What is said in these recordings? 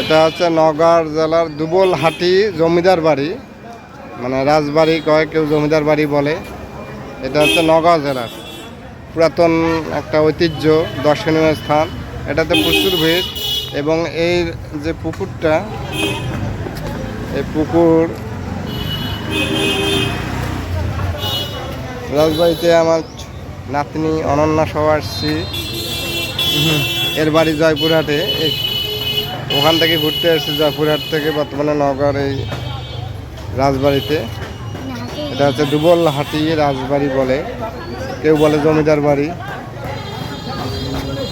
এটা হচ্ছে নগাঁও জেলার দুবলহাটি জমিদার বাড়ি। মানে রাজবাড়ি কয় কেউ জমিদার বাড়ি বলে। এটা হচ্ছে নগাঁও জেলার। পুরাতন একটা ঐতিহ্য, দর্শনীয় স্থান। এটাতে প্রচুর ভিড় এবং এই যে পুকুরটা, এই পুকুর রাজবাড়িতে আমার নাতনি অনন্যা সহ আসছি। এর বাড়ি জয়পুরহাটে। ওখান থেকে ঘুরতে এসেছি জয়পুরহাট থেকে বর্তমানে নগর এই রাজবাড়িতে। এটা হচ্ছে দুবল হাটি রাজবাড়ি বলে। কেউ বলে জমিদার বাড়ি।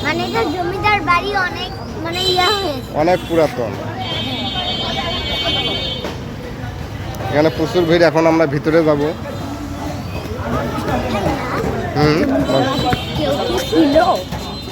মানে এটা জমিদার বাড়ি অনেক মানে ইয়া হয়েছে। অনেক পুরাতন। এখানে প্রচুর ভিড় এখন আমরা ভিতরে যাব। হুম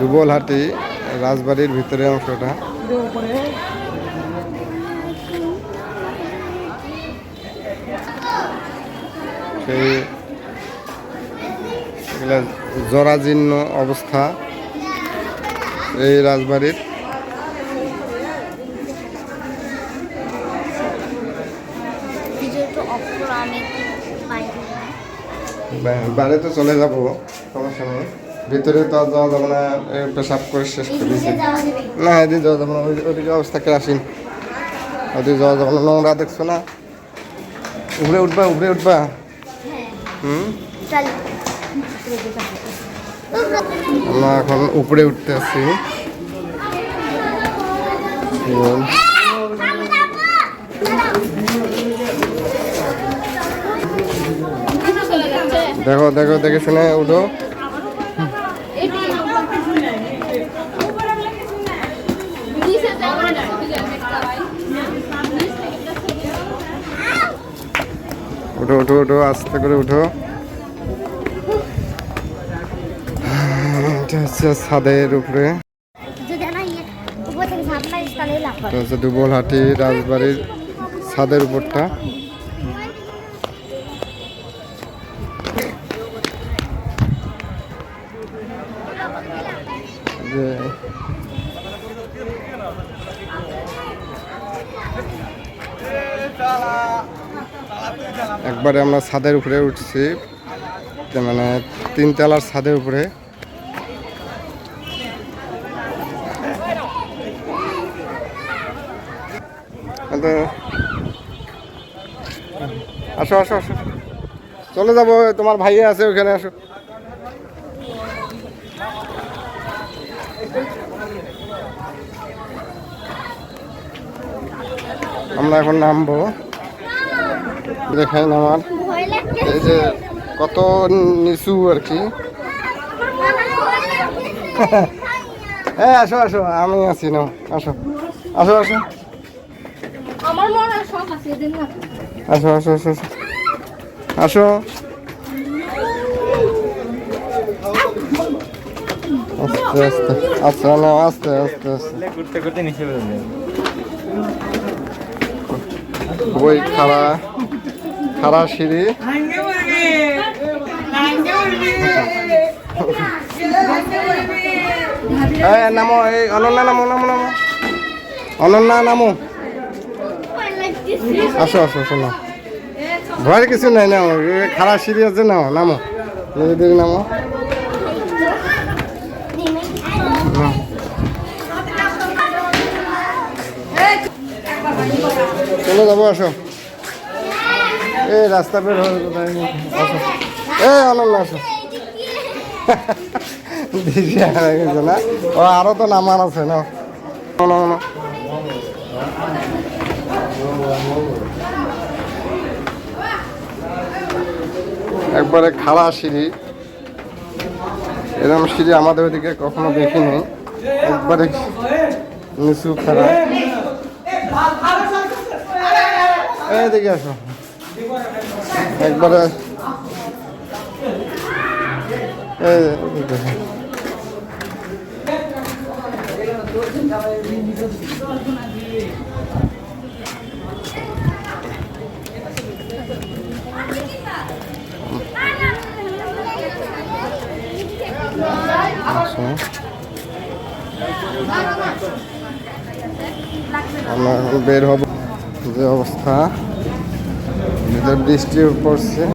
দুবলহাটি রাজবাড়ির ভিতরের অংশটা। সেই জরাজীর্ণ অবস্থা এই রাজবাড়ির। বাইরে তো চলে যাব, সমস্যা নেই। ভিতরে তো যাওয়া যাবে না পেশাব করে শেষ করে দিয়েছি। না, এদিকে যাওয়া যাবে না, ওই- ওইদিকে অবস্থা কেরাসিন। ওদিকে যাওয়া যাবে না, নোংরা দেখছ না? উপরে উঠবা উপরে উঠবা। আমরা এখন উপরে উঠতে আসছি দেখো দেখো দেখে শুনে উঠো। উঠো উঠো উঠো, আস্তে করে উঠো। এটা ছাদের উপরে। এটা হচ্ছে দুবলহাটি রাজবাড়ির ছাদের উপরটা। একবারে আমরা ছাদের উপরে উঠছি মানে তিনতলার ছাদের উপরে। আসো আসো আসো। চলে যাব, তোমার ভাইয়া আছে ওখানে, আসো। আমরা এখন নামবো। দেখাই নামার এই যে কত নিচু আর কি। হ্যাঁ আসো আসো আমি আছি নাও আসো। আসো আসো। না আসো আসো আসো আসো। আসো। আস্তে আস্তে। আচ্ছা না আস্তে আস্তে আস্তে। করতে করতে নিচে বেরো বই, খাড়া খাড়া সিঁড়ি। এই, নামো, এই, অনন্যা নামো নামো নামো। অনন্যা নামো। আসো আসো আসো নাও ভয়ের কিছু নাই, নামো। খাড়া সিঁড়ি আছে নাও নামো। নিজেদের নামো। নাও। চলে যাব, আসো। এই রাস্তা বের কোথায় আসো। এ অনন্যা আসো। না? তো নামান আছে না। একবারে খাড়া সিঁড়ি। এরকম সিঁড়ি আমাদের ওদিকে কখনো দেখিনি। একবারে নিচু খারাপ এদিকে আসো একবারে। আচ্ছা। আমরা বের হব যে অবস্থা। বৃষ্টি পড়ছে।